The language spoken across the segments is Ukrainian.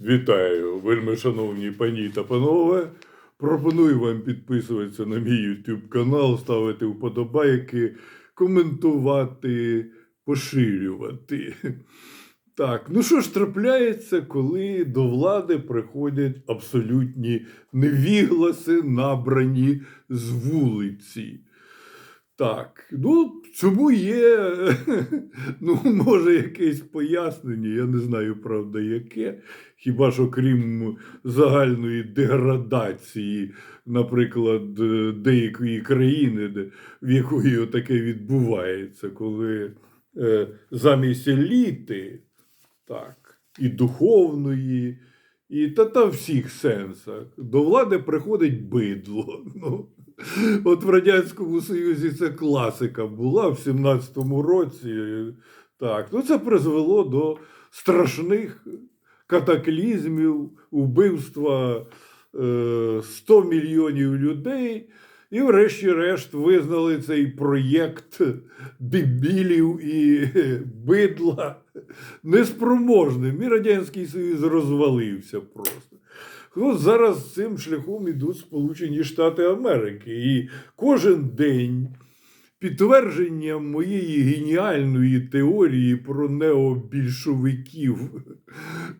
Вітаю, вельми шановні пані та панове. Пропоную вам підписуватися на мій YouTube канал, ставити вподобайки, коментувати, поширювати. Так, ну що ж трапляється, коли до влади приходять абсолютні невігласи, набрані з вулиці. Так, ну цьому є, ну, може, якесь пояснення, я не знаю, правда, яке. Хіба що крім загальної деградації, наприклад, е, деякої країни, в якої таке відбувається, коли е, замість еліти, так, і духовної, і та, та всіх сенсах, до влади приходить бидло. Ну, От в Радянському Союзі це класика була в 17-му році. Так, ну це призвело до страшних катаклізмів, убивства е, 100 мільйонів людей. І, врешті-решт, визнали цей проєкт дебілів і бидла неспроможним. І Радянський Союз розвалився просто. От зараз цим шляхом ідуть Сполучені Штати Америки. І кожен день підтвердження моєї геніальної теорії про необільшовиків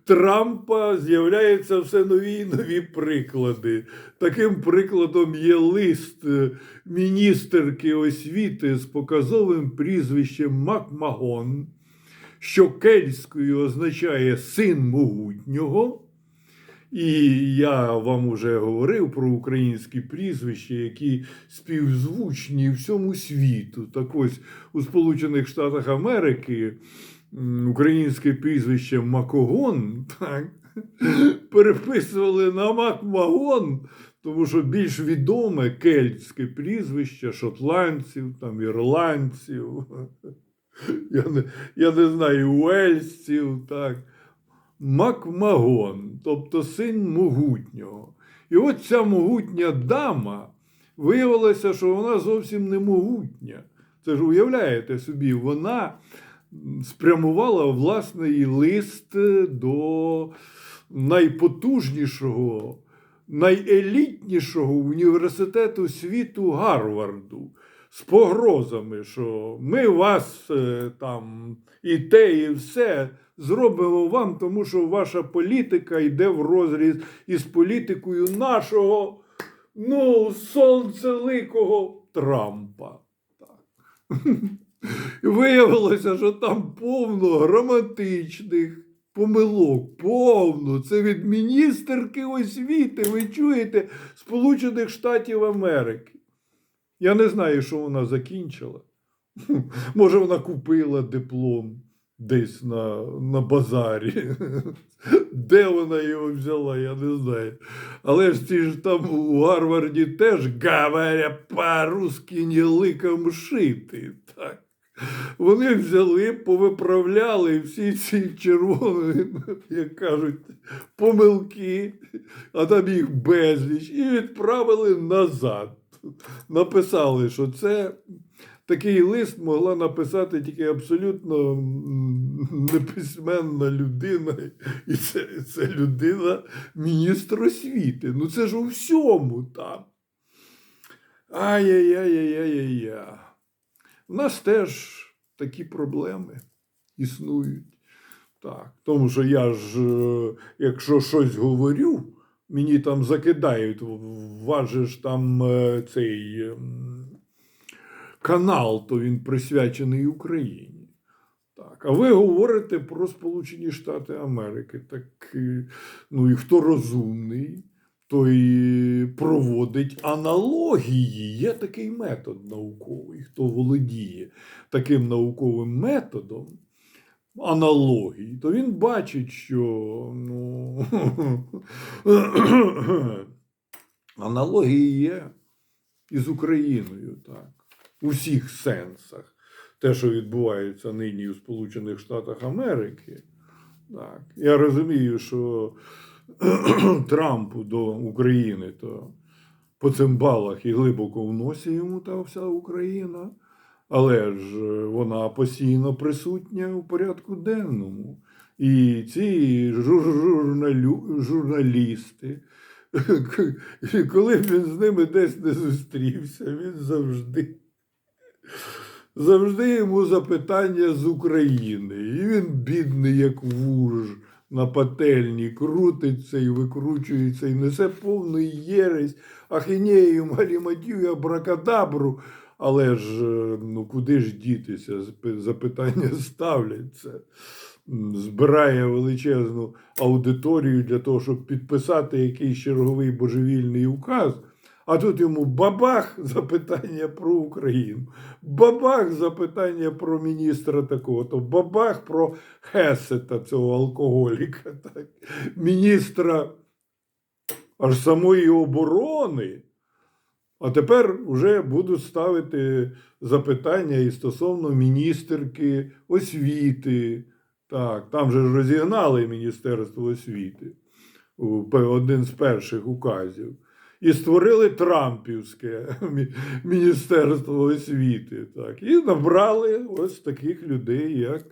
Трампа з'являються все нові і нові приклади. Таким прикладом є лист міністерки освіти з показовим прізвищем Макмагон, що кельтською означає син могутнього. І я вам уже говорив про українські прізвища, які співзвучні всьому світу. Так ось у Сполучених Штатах Америки українське прізвище Макогон так, переписували на Макмагон, тому що більш відоме кельтське прізвище шотландців, там, ірландців, я не, я не знаю, уельсців. так. Макмагон, тобто син могутнього. І от ця могутня дама виявилося, що вона зовсім не могутня. Це ж уявляєте собі, вона спрямувала власний лист до найпотужнішого, найелітнішого університету світу Гарварду з погрозами, що ми вас е, там і те, і все зробимо вам, тому що ваша політика йде в розріз із політикою нашого, ну, сонцеликого Трампа. Так. Виявилося, що там повно граматичних помилок, повно. Це від міністерки освіти, ви чуєте, Сполучених Штатів Америки. Я не знаю, що вона закінчила. Може, вона купила диплом десь на, на базарі. Де вона його взяла, я не знаю. Але ж ці ж там у Гарварді теж говорять по-русски не ликом шити. Так. Вони взяли, повиправляли всі ці червоні, як кажуть, помилки, а там їх безліч, і відправили назад. Написали, що це такий лист могла написати тільки абсолютно неписьменна людина, і це, це людина міністр освіти. Ну це ж у всьому там. Ай-яй-яй-яй-яй-яй. У нас теж такі проблеми існують. Так, тому що я ж, е, якщо щось говорю, мені там закидають, вас там е, цей ем, канал, то він присвячений Україні. Так, а ви говорите про Сполучені Штати Америки. Так, е, ну і хто розумний, той проводить аналогії. Є такий метод науковий. Хто володіє таким науковим методом аналогії, то він бачить, що ну, аналогії є із Україною, так, у всіх сенсах. Те, що відбувається нині у Сполучених Штатах Америки, так. Я розумію, що Трампу до України то по цимбалах і глибоко в носі йому та вся Україна, але ж е, вона постійно присутня у порядку денному. І ці журналісти, коли б він з ними десь не зустрівся, він завжди, завжди йому запитання з України. І він бідний, як вуж на пательні, крутиться і викручується, і несе повну єресь, ахінею, маліматію, абракадабру. Але ж е, ну куди ж дітися? Запитання ставляться. Збирає величезну аудиторію для того, щоб підписати якийсь черговий божевільний указ. А тут йому бабах запитання про Україну, бабах запитання про міністра такого, то бабах про Хесета, цього алкоголіка, так, міністра аж самої оборони. А тепер вже будуть ставити запитання і стосовно міністерки освіти. Так, там же розігнали Міністерство освіти, один з перших указів. І створили Трампівське Міністерство освіти. Так, і набрали ось таких людей, як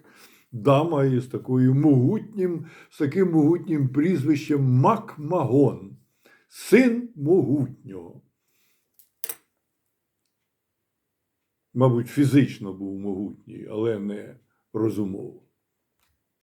дама із такою могутнім, з таким могутнім прізвищем Макмагон, син могутнього. Мабуть, фізично був могутній, але не розумово.